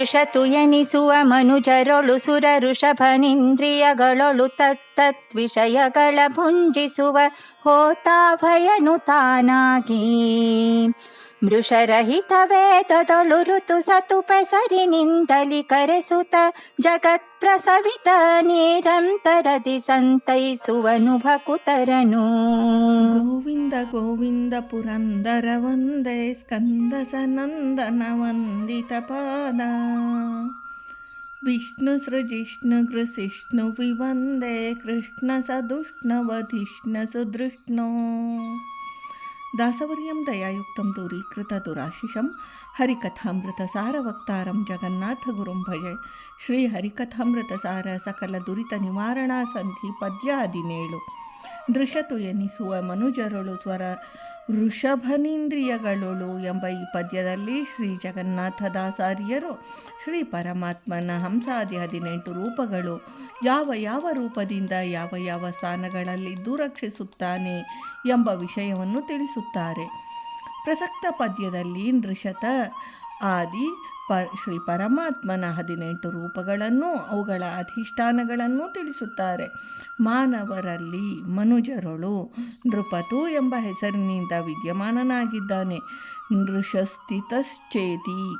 ಋಷತು ಎನಿಸುವ ಮನುಜರೊಳು ಸುರ ಋಷಭನಿಂದ್ರಿಯಗಳೊಳು ತತ್ತತ್ ವಿಷಯಗಳ ಭುಂಜಿಸುವ ಹೋತಾಭಯನು ತಾನಾಗಿ ಮೃಷರಹಿತ ವೇದದೊಳು ಋತು ಸತು ಪೆಸರಿನಿಂದಲಿ ಕರೆಸುತ್ತ ಜಗತ್ ಪ್ರಸವಿತ ನಿರಂತರದಿ ಸಂತೈಸುವನು ಭಕುತರನು ಗೋವಿಂದ ಗೋವಿಂದ ಪುರಂದರ ವಂದೇ ಸ್ಕಂದ ಸನಂದನ ವಂದಿತ ಪಾದ विष्णुसृजिष्णुकृशिष्णु विवन्दे कृष्णसदुष्णवधिष्ण सुदृष्णो। दासवर्यं दयायुक्तं दूरीकृतदुराशिषं हरिकथामृतसारवक्तारं जगन्नाथगुरुं भजे। श्रीहरिकथामृतसार सकलदुरितनिवारणा सन्धिपद्यादिनेळु ದೃಶತು ಎನಿಸುವ ಮನುಜರುಳು ಸ್ವರ ಋಷಭನಿಂದ್ರಿಯಗಳೊಳು ಎಂಬ ಈ ಪದ್ಯದಲ್ಲಿ ಶ್ರೀ ಜಗನ್ನಾಥದಾಸಾರ್ಯರು ಶ್ರೀ ಪರಮಾತ್ಮನ ಹಂಸಾದಿ ಹದಿನೆಂಟು ರೂಪಗಳು ಯಾವ ಯಾವ ರೂಪದಿಂದ ಯಾವ ಯಾವ ಸ್ಥಾನಗಳಲ್ಲಿ ದುರಕ್ಷಿಸುತ್ತಾನೆ ಎಂಬ ವಿಷಯವನ್ನು ತಿಳಿಸುತ್ತಾರೆ. ಪ್ರಸಕ್ತ ಪದ್ಯದಲ್ಲಿ ನೃಷತ ಆದಿ ಪ ಶ್ರೀ ಪರಮಾತ್ಮನ ಹದಿನೆಂಟು ರೂಪಗಳನ್ನು ಅವುಗಳ ಅಧಿಷ್ಠಾನಗಳನ್ನು ತಿಳಿಸುತ್ತಾರೆ. ಮಾನವರಲ್ಲಿ ಮನುಜರೊಳು ನೃಪತು ಎಂಬ ಹೆಸರಿನಿಂದ ವಿದ್ಯಮಾನನಾಗಿದ್ದಾನೆ. ನೃಷಸ್ಥಿತಶ್ಚೇತಿ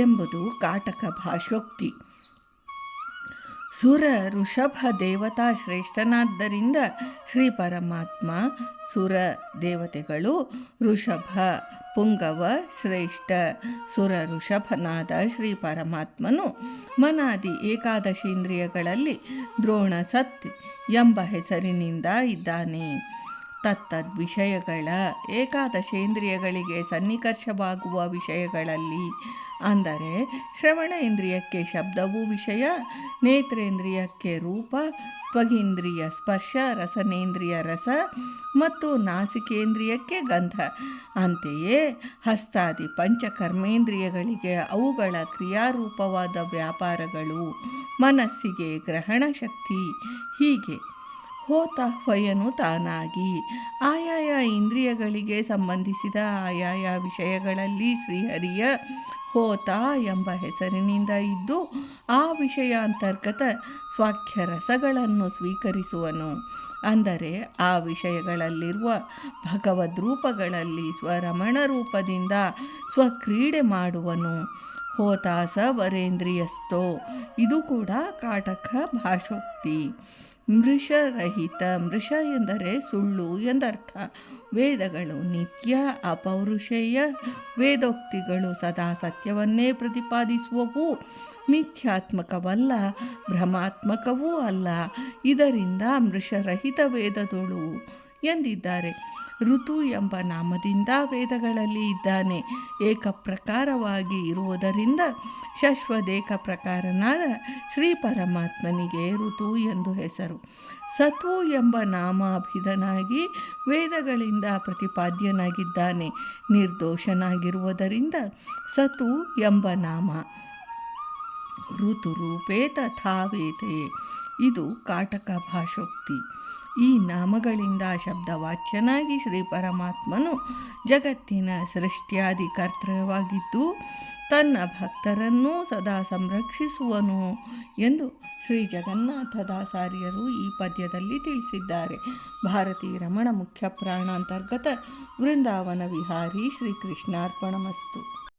ಎಂಬುದು ಕಾಟಕ ಭಾಷೋಕ್ತಿ. ಸುರ ಋಷಭ ದೇವತಾ ಶ್ರೇಷ್ಠನಾದ್ದರಿಂದ ಶ್ರೀ ಪರಮಾತ್ಮ ಸುರ ದೇವತೆಗಳು ಋಷಭ ಪುಂಗವ ಶ್ರೇಷ್ಠ ಸುರ ಋಷಭನಾದ ಶ್ರೀ ಪರಮಾತ್ಮನು ಮನಾದಿ ಏಕಾದಶೀಂದ್ರಿಯಗಳಲ್ಲಿ ದ್ರೋಣ ಸತ್ ಎಂಬ ಹೆಸರಿನಿಂದ ಇದ್ದಾನೆ. ತತ್ತದ್ ವಿಷಯಗಳ ಏಕಾದಶೇಂದ್ರಿಯಗಳಿಗೆ ಸನ್ನಿಕರ್ಷವಾಗುವ ವಿಷಯಗಳಲ್ಲಿ ಅಂದರೆ ಶ್ರವಣ ಇಂದ್ರಿಯಕ್ಕೆ ಶಬ್ದವು ವಿಷಯ, ನೇತ್ರೇಂದ್ರಿಯಕ್ಕೆ ರೂಪ, ತ್ವಗೇಂದ್ರಿಯ ಸ್ಪರ್ಶ, ರಸನೇಂದ್ರಿಯ ರಸ ಮತ್ತು ನಾಸಿಕೇಂದ್ರಿಯಕ್ಕೆ ಗಂಧ. ಅಂತೆಯೇ ಹಸ್ತಾದಿ ಪಂಚಕರ್ಮೇಂದ್ರಿಯಗಳಿಗೆ ಅವುಗಳ ಕ್ರಿಯಾರೂಪವಾದ ವ್ಯಾಪಾರಗಳು ಮನಸ್ಸಿಗೆ ಗ್ರಹಣ ಶಕ್ತಿ ಹೀಗೆ. ಹೋತಾಹ್ವಯನು ತಾನಾಗಿ. ಆಯಾಯ ಇಂದ್ರಿಯಗಳಿಗೆ ಸಂಬಂಧಿಸಿದ ಆಯಾಯ ವಿಷಯಗಳಲ್ಲಿ ಶ್ರೀಹರಿಯ ಹೋತ ಎಂಬ ಹೆಸರಿನಿಂದ ಇದ್ದು, ಆ ವಿಷಯ ಅಂತರ್ಗತ ಸ್ವಾಖ್ಯ ರಸಗಳನ್ನು ಸ್ವೀಕರಿಸುವನು. ಅಂದರೆ, ಆ ವಿಷಯಗಳಲ್ಲಿರುವ ಭಗವದ್ರೂಪಗಳಲ್ಲಿ ಸ್ವರಮಣ ರೂಪದಿಂದ ಸ್ವಕ್ರೀಡೆ ಮಾಡುವನು. ಹೋತಾಸ ವರೇಂದ್ರಿಯಸ್ತೋ ಇದು ಕೂಡ ಕಾಟಕ ಭಾಷೋಕ್ತಿ. ಮೃಷರಹಿತ, ಮೃಷ ಎಂದರೆ ಸುಳ್ಳು ಎಂದರ್ಥ. ವೇದಗಳು ನಿತ್ಯ ಅಪೌರುಷೇಯ, ವೇದೋಕ್ತಿಗಳು ಸದಾ ಸತ್ಯವನ್ನೇ ಪ್ರತಿಪಾದಿಸುವವು. ಮಿಥ್ಯಾತ್ಮಕವಲ್ಲ, ಭ್ರಮಾತ್ಮಕವೂ ಅಲ್ಲ. ಇದರಿಂದ ಮೃಷರಹಿತ ವೇದದೊಳು ಎಂದಿದ್ದಾರೆ. ಋತು ಎಂಬ ನಾಮದಿಂದ ವೇದಗಳಲ್ಲಿ ಇದ್ದಾನೆ. ಏಕಪ್ರಕಾರವಾಗಿ ಇರುವುದರಿಂದ ಶಶ್ವದೇಕ ಪ್ರಕಾರನಾದ ಶ್ರೀ ಪರಮಾತ್ಮನಿಗೆ ಋತು ಎಂದು ಹೆಸರು. ಸತು ಎಂಬ ನಾಮಾಭಿಧನಾಗಿ ವೇದಗಳಿಂದ ಪ್ರತಿಪಾದ್ಯನಾಗಿದ್ದಾನೆ. ನಿರ್ದೋಷನಾಗಿರುವುದರಿಂದ ಸತು ಎಂಬ ನಾಮ ಋತುರೂಪೇ ತಥಾವೇತೆ. ಇದು ಕಾಟಕ ಭಾಷೋಕ್ತಿ. ಈ ನಾಮಗಳಿಂದ ಶಬ್ದವಾಚ್ಯನಾಗಿ ಶ್ರೀ ಪರಮಾತ್ಮನು ಜಗತ್ತಿನ ಸೃಷ್ಟಿಯಾದಿ ಕರ್ತೃವಾಗಿದ್ದು, ತನ್ನ ಭಕ್ತರನ್ನೂ ಸದಾ ಸಂರಕ್ಷಿಸುವನು ಎಂದು ಶ್ರೀ ಜಗನ್ನಾಥ ಜಗನ್ನಾಥದಾಸಾರ್ಯರು ಈ ಪದ್ಯದಲ್ಲಿ ತಿಳಿಸಿದ್ದಾರೆ. ಭಾರತೀ ರಮಣ ಮುಖ್ಯ ಪ್ರಾಣಾಂತರ್ಗತ ವೃಂದಾವನ ವಿಹಾರಿ ಶ್ರೀಕೃಷ್ಣಾರ್ಪಣಮಸ್ತು.